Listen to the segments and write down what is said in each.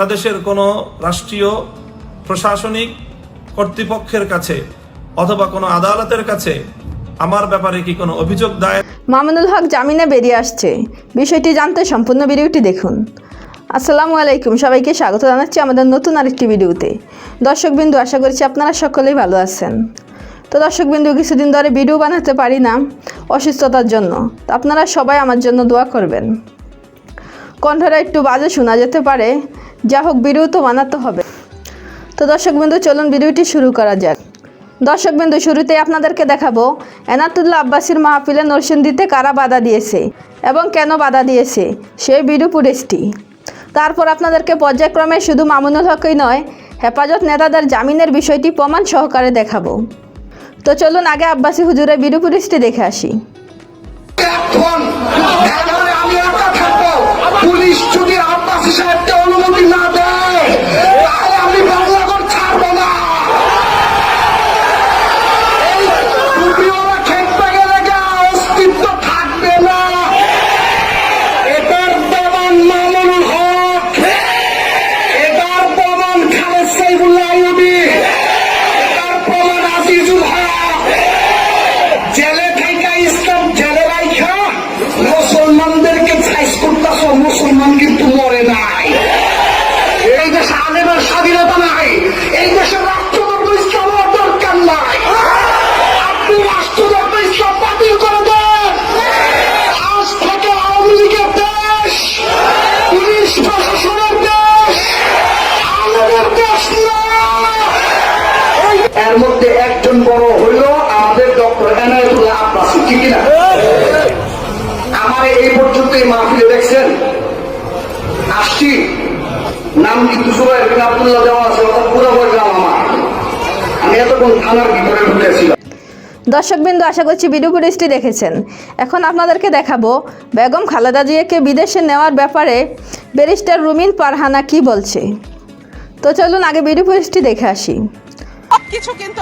বাংলাদেশের কোনো রাষ্ট্রীয়, প্রশাসনিক কর্তৃপক্ষের কাছে অথবা কোনো আদালতের কাছে আমার ব্যাপারে কি কোনো অভিযোগ দায়ের? মামুনুল হক জামিনে বেরিয়ে আসছে। বিষয়টি জানতে সম্পূর্ণ ভিডিওটি দেখুন। আসসালামু আলাইকুম। সবাইকে স্বাগত জানাচ্ছি আমাদের নতুন আরেকটি ভিডিওতে। দর্শকবিন্দু, আশা করছি আপনারা সকলেই ভালো আছেন। তো দর্শকবিন্দু, কিছুদিন ধরে ভিডিও বানাতে পারি না অসুস্থতার জন্য। তো আপনারা সবাই আমার জন্য দোয়া করবেন। কণ্ঠটা একটু বাজে শোনা যেতে পারে। যা হোক ভিডিও তো বানাতে হবে। তো দর্শকবিন্দু চলুন ভিডিওটি শুরু করা যাক। দর্শকবিন্দু শুরুতেই আপনাদেরকে দেখাবো, এনাতুল্লাহ আব্বাসীর মাহফিলে নরসিংদীতে কারা বাধা দিয়েছে এবং কেন বাধা দিয়েছে, সেই ভিডিও ফুটেজটি। তারপর আপনাদেরকে পর্যায়ক্রমে শুধু মামুনুল হকই নয়, হেফাজত নেতাদের জামিনের বিষয়টি প্রমাণ সহকারে দেখাবো। তো চলুন আগে আব্বাসী হুজুরের ভিডিও ফুটেজটি দেখে আসি এখন এখানে আমি একা থাকব পুলিশ যদি আব্বাসী সাহেবকে অনুমতি না দেয় এর মধ্যে একজন বড় হইল আমাদের ডক্টর এনায়তুল্লাহ আব্বাসি, ঠিক না আমার এই পর্যন্ত এই মাহফিলে দেখছেন? আসছি। নাম কিন্তু সুবাই আব্দুল্লাহ দেওয়া আছে পুরো বললাম আমার। আমি এতক্ষণ থানার ভিতরে ঢুকেছিলাম দর্শকবৃন্দ, আশা করছি ভিডিও ফুটেজটি দেখেছেন। এখন আপনাদেরকে দেখাবো বেগম খালেদা জিয়াকে বিদেশে নেওয়ার ব্যাপারে ব্যারিস্টার রুমিন পারহানা কি বলছে। তো চলুন আগে ভিডিও ফুটেজটি দেখে আসি। কিছু কিন্তু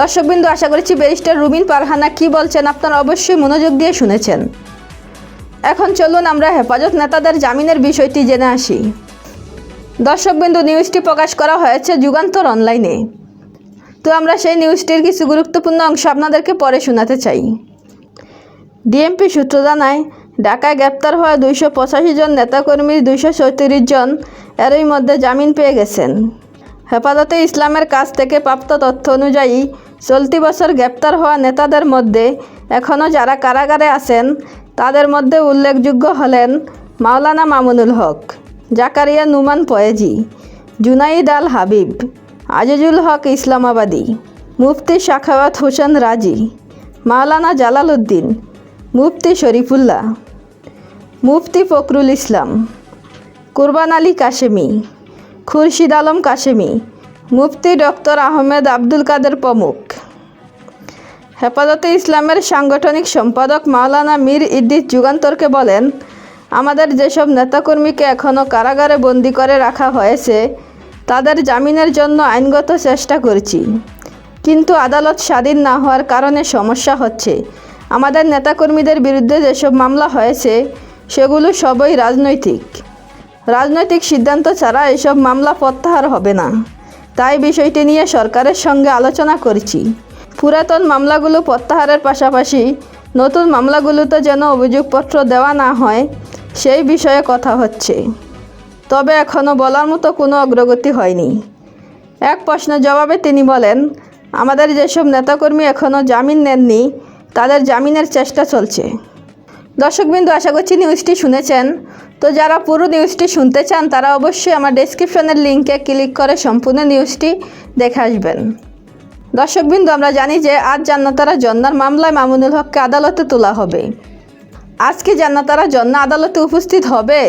দর্শকবৃন্দ, আশা করছি ব্যারিস্টার রুমিন পারহানা কি বলছেন আপনারা অবশ্যই মনোযোগ দিয়ে শুনেছেন। এখন চলুন আমরা হেফাজত নেতাদের জামিনের বিষয়টি জেনে আসি। দর্শকবৃন্দ, নিউজটি প্রকাশ করা হয়েছে যুগান্তর অনলাইনে। তো আমরা সেই নিউজটির কিছু গুরুত্বপূর্ণ অংশ আপনাদেরকে পরে শোনাতে চাই। ডিএমপি সূত্র জানায়, ঢাকায় গ্রেপ্তার হওয়া দুইশো পঁচাশি জন নেতাকর্মীর দুইশো চৌত্রিশ জন এরই মধ্যে জামিন পেয়ে গেছেন। হেফাজতে ইসলামের কাছ থেকে প্রাপ্ত তথ্য অনুযায়ী, চলতি বছর গ্রেপ্তার হওয়া নেতাদের মধ্যে এখনও যারা কারাগারে আছেন, তাদের মধ্যে উল্লেখযোগ্য হলেন মাওলানা মামুনুল হক, জাকারিয়া নুমান পয়েজি, জুনাইদ আল হাবিব, আজিজুল হক ইসলামাবাদী, মুফতি শাখাওয়াত হোসেন রাজি, মাওলানা জালাল উদ্দিন মুফতি শরীফুল্লাহ, মুফতি ফখরুল ইসলাম, কুরবান আলী কাশেমি খুরশিদ আলম কাশেমি, মুফতি ডক্টর আহমেদ আব্দুল কাদের প্রমুখ। হেফাজতে ইসলামের সাংগঠনিক সম্পাদক মাওলানা মীর ইদ্দিস যুগান্তরকে বলেন, আমাদের যেসব নেতাকর্মীকে এখনও কারাগারে বন্দি করে রাখা হয়েছে, তাদের জামিনের জন্য আইনগত চেষ্টা করছি। কিন্তু আদালত স্বাধীন না হওয়ার কারণে সমস্যা হচ্ছে। আমাদের নেতাকর্মীদের বিরুদ্ধে যেসব মামলা হয়েছে, সেগুলো সবই রাজনৈতিক। রাজনৈতিক সিদ্ধান্ত ছাড়া এসব মামলা প্রত্যাহার হবে না। তাই বিষয়টি নিয়ে সরকারের সঙ্গে আলোচনা করছি। পুরাতন মামলাগুলো প্রত্যাহারের পাশাপাশি নতুন মামলাগুলোতে যেন অভিযোগপত্র দেওয়া না হয়, সেই বিষয়ে কথা হচ্ছে। তবে এখনও বলার মতো কোনো অগ্রগতি হয়নি। এক প্রশ্নের জবাবে তিনি বলেন, আমাদের যেসব নেতাকর্মী এখনও জামিন নেননি, তাদের জামিনের চেষ্টা চলছে। দর্শকবিন্দু, আশা করছি নিউজটি শুনেছেন। তো যারা পুরো নিউজটি শুনতে চান, তারা অবশ্যই আমার ডেসক্রিপশনের লিঙ্কে ক্লিক করে সম্পূর্ণ নিউজটি দেখে আসবেন। দর্শকবিন্দু, আমরা জানি যে আজ জান্নাতারা জন্নার মামলায় মামুনুল হককে আদালতে তোলা হবে। আজকে জান্নাতারা জন্না আদালতে উপস্থিত হবে?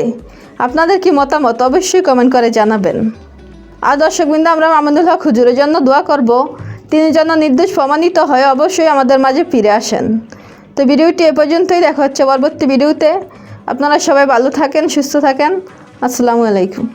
আপনাদের কি মতামত? অবশ্যই কমেন্ট করে জানাবেন। আর দর্শকবৃন্দ, আমরা মামুনুল হক হুজুরের জন্য দোয়া করব। তিনি যেন নির্দোষ প্রমাণিত হয়ে অবশ্যই আমাদের মাঝে ফিরে আসেন। তো ভিডিওটি এ পর্যন্তই, দেখা হচ্ছে পরবর্তী ভিডিওতে। আপনারা সবাই ভালো থাকেন, সুস্থ থাকেন। আসসালামু আলাইকুম।